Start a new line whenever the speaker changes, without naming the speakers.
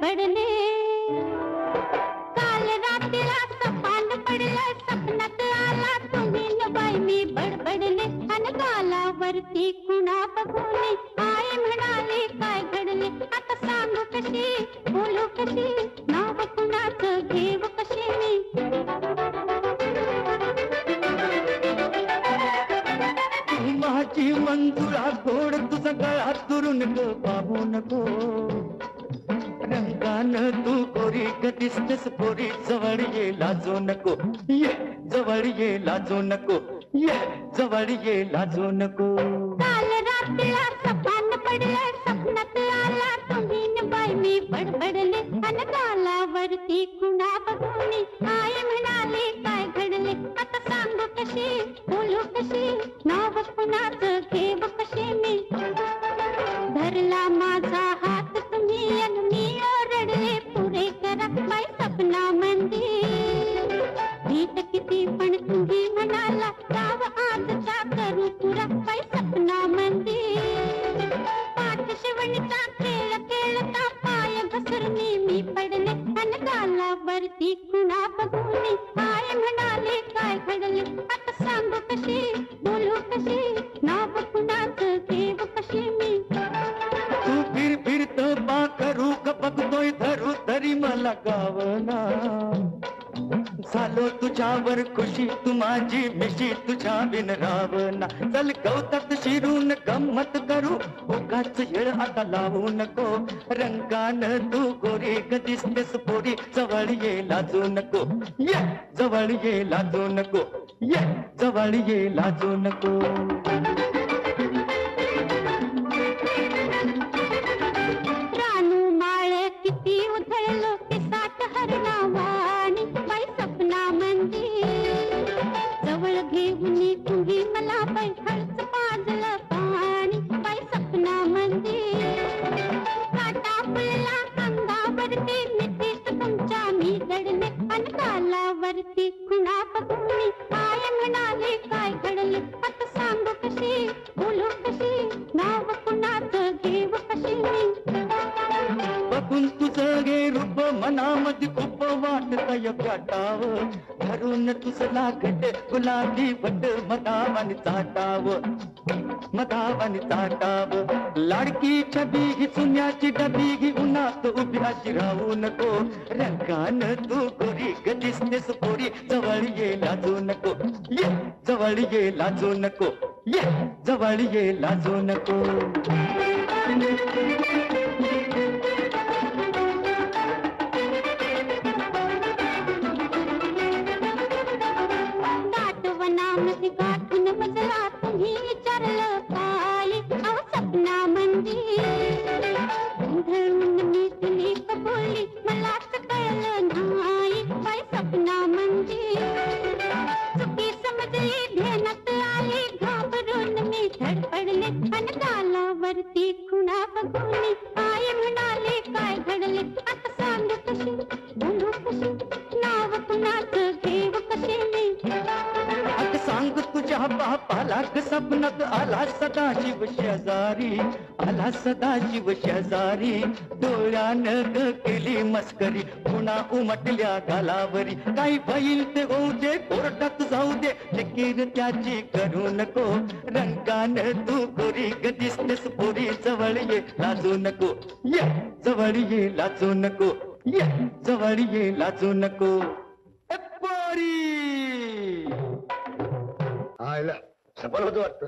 बढ़ने।
काल रात रात पान पड़ला सपना आला, तुम्ही नबाई मी बडबडने। अन कालावरती कुणा बघूने आय म्हणाले काय घडले। आता सांगू कशी बोलू कशी नाव कुणाचं घेव कशी माझी मंजुळा गोड तुझा गळा तुरून ग बाबू नको रंगान तू गोरी ग दिसतेस पोरी, जवळ ये लाजू नको. ये, जवळ ये लाजू नको. ये, जवळ ये लाजू नको. काल रात्रीला सपान पडलं, सपनात आला तुम्ही बाई मी बडबडले. अन गालावरती कुणा बघून काय गालावरती कुणा बघून काय म्हणाले काय घडले आता सांगू कशी बोलू कशी नाव कुणाचं घेव कशी मी
तू फिर फिरत बा करू बघतोय धरू तरी मला गावना. झालो तुझ्यावर खुशी तू माझी मिशी तुझ्या बिन रावना. चल गवतात शिरून गंमत करू उगाच येळ आता लावू नको. रंगान तू गोरी ग दिसतेस पोरी जवळ ये लाजू नको. ये जवळ ये लाजू नको. ये जवळ ये लाजू नको.
उन्हें तुम्ही मला बैठलच पाजलं
रूप मनामध्ये खूप वाटतय वाटाव धरून तुझं लागत गुलाबी वट, मदावानी चाटाव। मदावानी चाटाव। लाडकी छबी ही सुन्याची डबी ही उन्हात उभी अशी राहू नको रंगान तू गोरी दिसतेस पोरी जवळ ये लाजू नको ये, जवळ ये लाजू नको ये, जवळ ये लाजू नको तुझ्या बापाला ग आला सदा शिव शेजारी आला सदा शिव शेजारी डोळ्यानं ग केली मस्करी पुन्हा उमटल्या गालावरी। काही होईल ते होऊ दे कोर्टात जाऊ दे फिकीर त्याची करू नको रंगानं तू गोरी ग दिसतेस पोरी जवळ ये लाजू नको ये जवळ ये लाजू नको ये जवळ ये लाजू नको ए, पोरी
आयला सफल होतो वाटतं